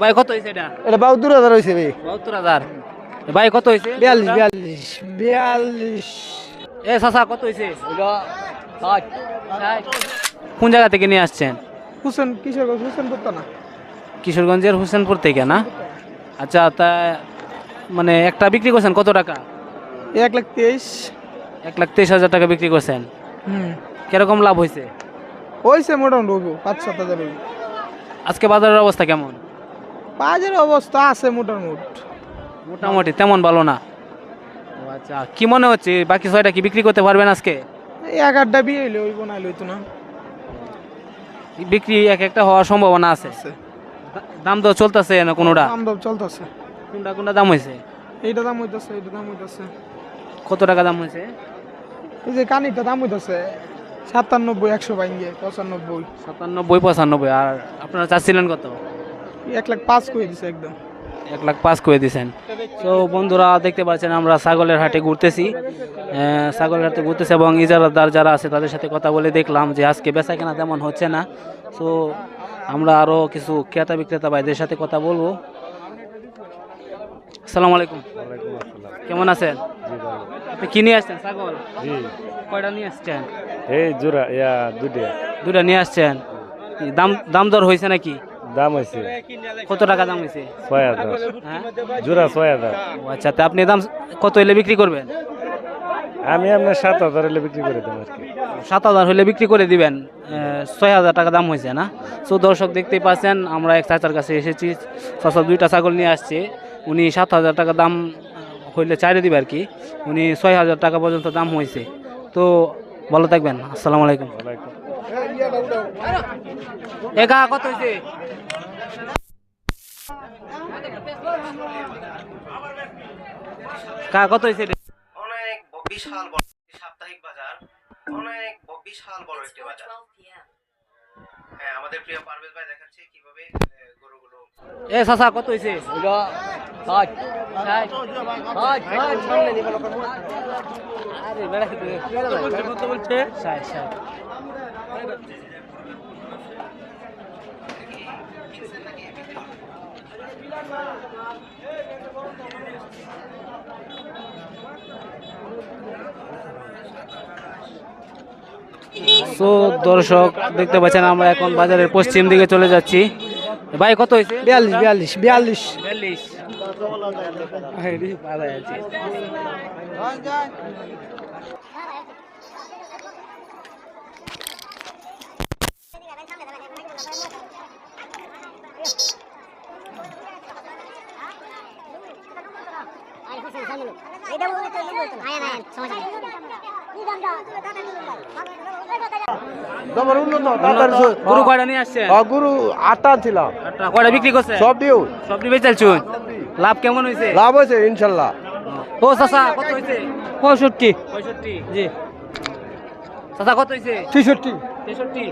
ভাই কত হয়েছে এটা? এটা বাহাত্তর হাজার হয়েছে ভাই। বাহাত্তর হাজার। ভাই কত হয়েছে বিয়াল্লিশ বিয়াল্লিশ বিয়াল্লিশ। এ চাচা কত হয়েছে কোন জায়গা থেকে নিয়ে আসছেন? হুসেন কিশোরগঞ্জ হুসেনপুর না। কিশোরগঞ্জের হোসেনপুর থেকে না? আচ্ছা তা মানে একটা বিক্রি করছেন কত টাকা? এক লাখ তেইশ। এক লাখ তেইশ হাজার টাকা বিক্রি করছেন। কীরকম লাভ হয়েছে হয়েছে মোটামুটি পাঁচ সাত হাজার আজকে বাজারের অবস্থা কেমন? বাজারের অবস্থা আছে মোটামুটি। মোটামুটি তেমন ভালো না। ও আচ্ছা কি মনে হচ্ছে বাকি ছয়টা কি বিক্রি করতে পারবেন আজকে? এক আটটা বিয়ে হইলে হইব না হইলে হইতো না। বিক্রি এক একটা হওয়ার সম্ভাবনা আছে। আছে। দাম তো চলতেছে না কোনোটা? দাম দাম চলতেছে। কোনটা কোনটা দাম হয়েছে এইটা দাম হইতাছে এইটা দাম হইতাছে। কত টাকা দাম হয়েছে এই যে কানিটা দাম হইতাছে সাতানব্বই একশো বাইঙ্গে পঁচানব্বই। সাতানব্বই পঁচানব্বই আর আপনারা চাচ্ছিলেন কত? এক লাখ পাঁচ করে দিছে একদম। এক লাখ পাঁচ করে দিয়েছেন তো বন্ধুরা দেখতে পাচ্ছেন আমরা ছাগলের হাটে ঘুরতেছি। ছাগলের হাটে ঘুরতেছি এবং ইজারাদার যারা আছে তাদের সাথে কথা বলে দেখলাম যে আজকে বেচা কেনা তেমন হচ্ছে না। তো আমরা আরও কিছু ক্রেতা বিক্রেতা ভাইদের সাথে কথা বলব। আসসালামু আলাইকুম। কেমন আছেন? আপনি কি নিয়ে আসছেন ছাগল? জি। কয়টা নিয়ে আসছেন? এই জোড়া ইয়া দুটা দুটা নিয়ে আসছেন? কি দাম দাম দর হয়েছে নাকি? দাম হয়েছে কত টাকা দাম হয়েছে ছয় হাজার। হ্যাঁ? জোড়া ছয় হাজার। আচ্ছা তা আপনি দাম কত হলে বিক্রি করবেন? আমি আপনার সাত হাজার হলে বিক্রি করে দেবো আর কি। সাত হাজার হলে বিক্রি করে দিবেন। ছয় হাজার টাকা দাম হয়েছে না? তো দর্শক দেখতেই পাচ্ছেন আমরা এক চাচার কাছে এসেছি। চাচা দুইটা ছাগল নিয়ে আসছে। উনি সাত হাজার টাকা দাম হইলে চাইরে দিবে আর কি। উনি ছয় হাজার টাকা পর্যন্ত দাম হয়েছে তো ভালো থাকবেন। আসসালামু আলাইকুম। একা কত হয়েছে কা কত হয়েছে অনেক বিশাল বড় সাপ্তাহিক বাজার অনেক বিশাল বড় একটি বাজার। হ্যাঁ আমাদের প্রিয় পারভেজ ভাই দেখাচ্ছে কীভাবে গরুগুলো এ চাচা কত হয়েছে? ষাট। আরে বেড়া ষাট, ষাট। তো দর্শক দেখতে পাচ্ছেন আমরা এখন বাজারের পশ্চিম দিকে চলে যাচ্ছি। ভাই কত হয়েছে? বিয়াল্লিশ বিয়াল্লিশ বিয়াল্লিশ। বিয়াল্লিশ। গরু কয়টা নিয়ে আসছেন? গুরু আটটা ছিল। কয়টা বিক্রি করছে সব দিও। সব দিবে চালছুন লাভ কেমন হয়েছে? লাভ হয়েছে ইনশাল্লাহ। ও চাচা কত হয়েছে? পঁয়ষট্টি। পঁয়ষট্টি। জি। চাচা কত হয়েছে? ছেষট্টি তেষট্টি।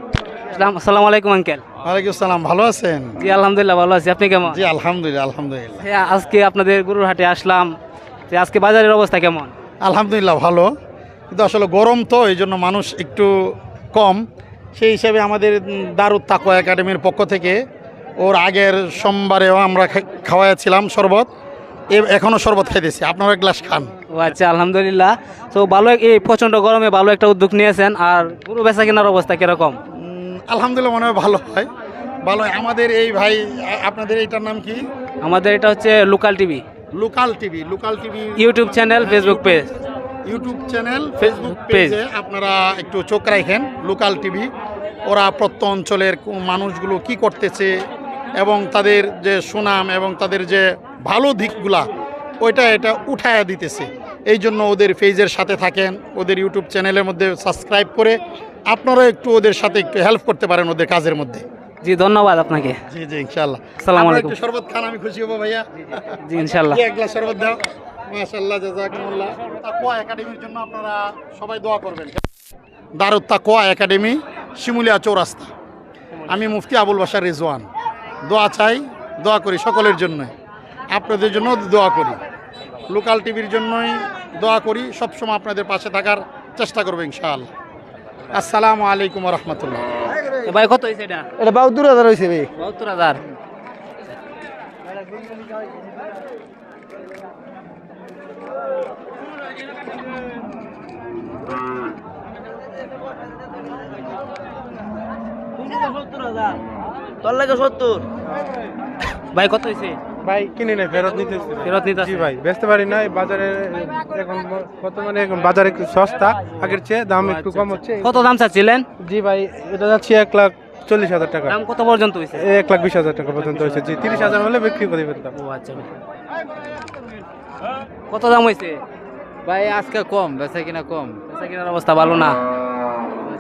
আসসালামু আলাইকুম আঙ্কেল। ওয়ালাইকুম সালাম ভালো আছেন? জি আলহামদুলিল্লাহ ভালো আছি। আপনি কেমন? জি আলহামদুলিল্লাহ আলহামদুলিল্লাহ। হ্যাঁ আজকে আপনাদের গরুর হাটে আসলাম। আজকে বাজারের অবস্থা কেমন? আলহামদুলিল্লাহ ভালো। কিন্তু আসলে গরম তো এই জন্য মানুষ একটু কম। সেই হিসাবে আমাদের দারুদ তাকোয়া একাডেমির পক্ষ থেকে ওর আগের সোমবারেও আমরা খাওয়াইছিলাম শরবত। এখনও শরবত খাইতেছি। আপনারা এক গ্লাস খান। ও আচ্ছা আলহামদুলিল্লাহ। তো ভালো এই প্রচণ্ড গরমে ভালো একটা উদ্যোগ নিয়েছেন। আর গরু বেচা কেনার অবস্থা কীরকম? আলহামদুলিল্লাহ মনে হয় ভালো হয়। ভালো হয়। আমাদের এই ভাই আপনাদের এইটার নাম কি? আমাদের এটা হচ্ছে local TV. Local TV local TV YouTube channel Facebook page YouTube channel Facebook পেজে আপনারা একটু চোখ রাখেন লোকাল টিভি। ওরা প্রত্য অঞ্চলের মানুষগুলো কি করতেছে এবং তাদের যে সুনাম এবং তাদের যে ভালো দিকগুলা ওইটা এটা উঠায়া দিতেছে। এই জন্য ওদের পেজের সাথে থাকেন ওদের ইউটিউব চ্যানেলের মধ্যে সাবস্ক্রাইব করে আপনারা একটু ওদের সাথে একটু হেল্প করতে পারেন ওদের কাজের মধ্যে। জি ধন্যবাদ আপনাকে। জি জি ইনশাল্লাহ আসসালামু আলাইকুম। একটু শরবত খান আমি খুশি হব ভাইয়া। জি ইনশাল্লাহ কি এক গ্লাস শরবত দাও। মাশাআল্লাহ জাযাকুমুল্লাহ তাকওয়া একাডেমির জন্য আপনারা সবাই দোয়া করবেন। দারুত তাকওয়া একাডেমি শিমুলিয়া চৌরাস্তা। আমি মুফতি আবুল বাশার রিজওয়ান। দোয়া চাই দোয়া করি সকলের জন্য আপনাদের জন্য দোয়া করি। লোকাল টিভির জন্যই দোয়া করি সবসময় আপনাদের পাশে থাকার চেষ্টা করব ইনশাআল্লাহ। আসসালামু আলাইকুম রহমতুল্লাহ। ভাই কত হয়েছে এটা? এটা বাহাত্তর হাজার হয়েছে ভাই। বাহাত্তর হাজার। তোর লাগে সত্তর। ভাই কত হয়েছে ভাই কিনে নেই ফেরত নিতে ফেরত নিতে জি ভাই বেচতে পারি না বাজারে এখন বর্তমানে এখন বাজারে একটু সস্তা আগের চেয়ে দাম একটু কম হচ্ছে। কত দাম চাচ্ছিলেন? জি ভাই এটা যাচ্ছে এক লাখ চল্লিশ হাজার টাকা। দাম কত পর্যন্ত হয়েছে? এক লাখ বিশ হাজার টাকা পর্যন্ত হয়েছে। জি তিরিশ হাজার হলে বিক্রি করে ফেলতাম। ও আচ্ছা। কত দাম হয়েছে? ভাই আজকে কম বেচা কিনা কম। বেচা কেনার অবস্থা ভালো না।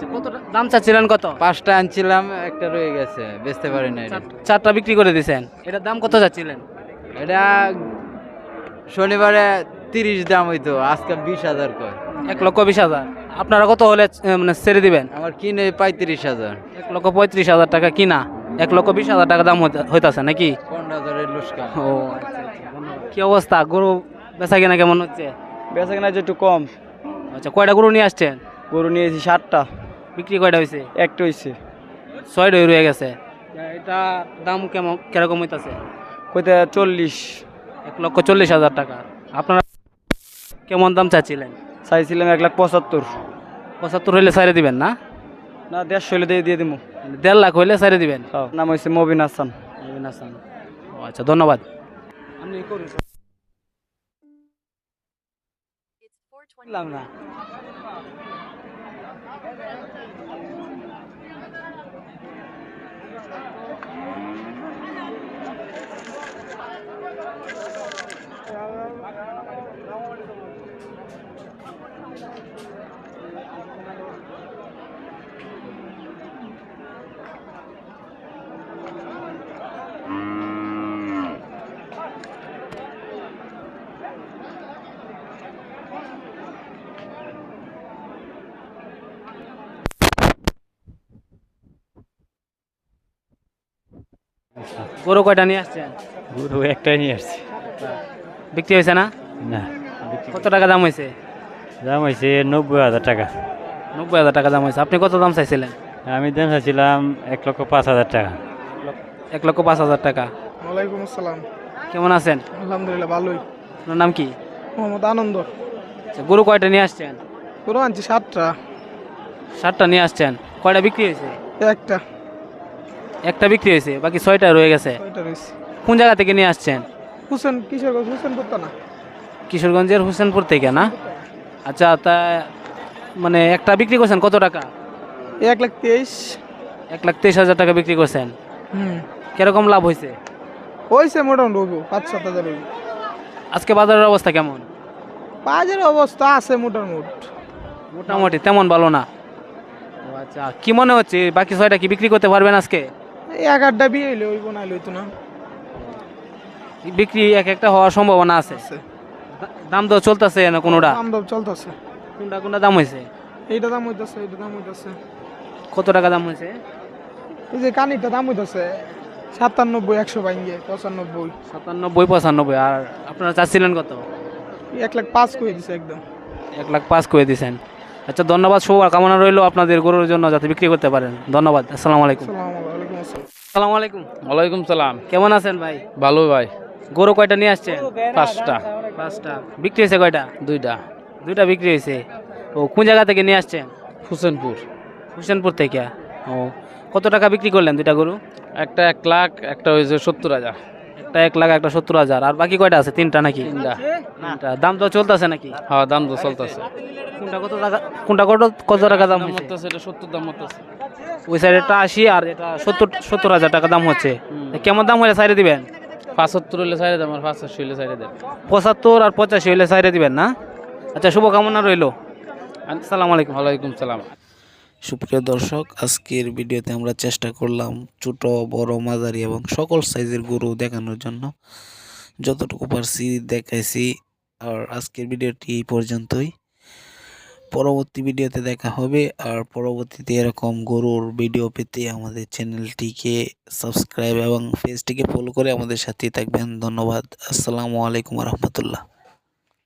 আচ্ছা, কত দাম চাচ্ছিলেন কত? পাঁচটা আনছিলাম একটা রয়ে গেছে বেচতে পারি না চারটা বিক্রি করে দিয়েছেন এটার দাম কত চাচ্ছিলেন? এটা শনিবারে তিরিশ দাম হইতো আজকে বিশ হাজার কয়। এক লক্ষ বিশ হাজার। আপনারা কত হলে মানে ছেড়ে দিবেন? আমার কিনে পঁয়ত্রিশ হাজার। এক লক্ষ পঁয়ত্রিশ হাজার টাকা কিনা। এক লক্ষ বিশ হাজার টাকা দাম হইতে- হইতাছে নাকি? পনেরো হাজারের লুস্কা। ও আচ্ছা আচ্ছা। কি অবস্থা? গরু বেচা কেনা কেমন হচ্ছে? বেচা কেনা একটু কম। আচ্ছা কয়টা গরু নিয়ে আসছেন? গরু নিয়েছি ষাটটা বিক্রি কয়টা হয়েছে একটা হয়েছে ছয়টা রয়ে গেছে। এটা দাম কেমন কীরকম হইতাছে? কইতে চল্লিশ। এক লক্ষ চল্লিশ হাজার টাকা। আপনারা কেমন দাম চাচ্ছিলেন চাইছিলাম এক লাখ পঁচাত্তর। পঁচাত্তর হইলে সাইরে দিবেন না? না দেড়শো হলে দিয়ে দিয়ে দিব দেড় লাখ হইলে সাইরে দিবেন? নাম হয়েছে মবিন হাসান। মবিন হাসান। ও আচ্ছা ধন্যবাদ। আপনি করুন না। গরু কয়টা নিয়ে আসছেন? গরু একটাই নিয়ে আসছি। বিক্রি হয়েছে না? না কত টাকা দাম হয়েছে? দাম হয়েছে নব্বই হাজার টাকা। নব্বই হাজার টাকা দাম হয়েছে। আপনি কত দাম চাইছিলেন? আমি দাম চাইছিলাম এক লক্ষ পাঁচ হাজার টাকা। এক লক্ষ পাঁচ হাজার টাকা। ওয়ালাইকুম আসসালাম। কেমন আছেন? আলহামদুলিল্লাহ ভালোই। আপনার নাম কি? মোহাম্মদ আনন্দ। আচ্ছা, গরু কয়টা নিয়ে আসছেন? গরু আনছি সাতটা। সাতটা নিয়ে আসছেন। কয়টা বিক্রি হয়েছে? একটা। একটা বিক্রি হয়েছে বাকি ছয়টা রয়ে গেছে। রয়েছে। কোন জায়গা থেকে নিয়ে আসছেন? হুসেন কিশোরগঞ্জ হুসেন করতো না। কিশোরগঞ্জের হুসেনপুর থেকে না? আচ্ছা তা মানে একটা বিক্রি করছেন কত টাকা? এক লাখ তেইশ। এক লাখ তেইশ হাজার টাকা বিক্রি করছেন। হুম। কীরকম লাভ হয়েছে? হয়েছে মোটামুটি হইব পাঁচ সাত হাজার হইব। আজকে বাজারের অবস্থা কেমন? বাজারের অবস্থা আছে মোটামুটি। মোটামুটি তেমন ভালো না। আচ্ছা কি মনে হচ্ছে? বাকি ছয়টা কি বিক্রি করতে পারবেন আজকে? এক আটটা বিয়ে হইলে হইব না হইলে হইতো না। বিক্রি এক একটা হওয়ার সম্ভাবনা আছে। দাম তো চলতেছে না কোনোটা? দাম দাম চলতেছে। কোনটা কোনটা দাম হয়েছে এইটা দাম হইতেছে এইটা দাম হইতেছে। কত টাকা দাম হয়েছে এই যে কানিটা দাম হইতেছে সাতানব্বই একশো বাইঙ্গে পঁচানব্বই। সাতানব্বই পঁচানব্বই আর আপনারা চাচ্ছিলেন কত? এক লাখ পাঁচ করে দিছে একদম। এক লাখ পাঁচ করে দিয়েছেন আচ্ছা ধন্যবাদ শুভ কামনা রইল আপনাদের গরুর জন্য যাতে বিক্রি করতে পারেন। ধন্যবাদ আসসালামু আলাইকুম। সালাম আলাইকুম। আসসালাম আসসালামু আলাইকুম ওয়ালাইকুম সালাম। কেমন আছেন ভাই? ভালো ভাই। গরু কয়টা নিয়ে আসছেন? পাঁচটা। পাঁচটা। বিক্রি হয়েছে কয়টা? দুইটা। দুইটা বিক্রি হয়েছে। ও কোন জায়গা থেকে নিয়ে আসছেন? হুসেনপুর। হোসেনপুর থেকে। ও। কত টাকা বিক্রি করলেন দুইটা গরু? একটা এক লাখ একটা হয়েছে সত্তর হাজার। একটা এক লাখ একটা সত্তর হাজার। আর বাকি কয়টা আছে? তিনটা নাকি? তিনটা। তিনটা। দাম তো চলতেছে নাকি? হ্যাঁ দাম তো চলতেছে। কোনটা কত টাকা কোনটা কত কত টাকা দাম হচ্ছে এটা সত্তর দাম মরতেছে ওই সাইডেটা আশি আর এটা সত্তর সত্তর হাজার টাকা দাম হচ্ছে। কেমন দাম হলে সাইডে দিবেন? পাঁচাত্তর হলে সাইডে দাম আর পাঁচাশি হলে সাইডে দেন। পঁচাত্তর আর পঁচাশি হলে সাইডে দিবেন না? আচ্ছা শুভকামনা রইল। আসসালামু আলাইকুম। ওয়ালাইকুম সালাম। সুপ্রিয় দর্শক আজকের ভিডিওতে আমরা চেষ্টা করলাম ছোট বড় মাঝারি এবং সকল সাইজের গরু দেখানোর জন্য। যতটুকু পারছি দেখাইছি আর আজকের ভিডিওটি এই পর্যন্তই। পরবর্তী ভিডিওতে দেখা হবে। আর পরবর্তীতে এরকম গরুর ভিডিও পেতে আমাদের চ্যানেলটিকে সাবস্ক্রাইব এবং পেজটিকে ফলো করে আমাদের সাথেই থাকবেন। ধন্যবাদ। আসসালামু আলাইকুম রহমতুল্লাহ।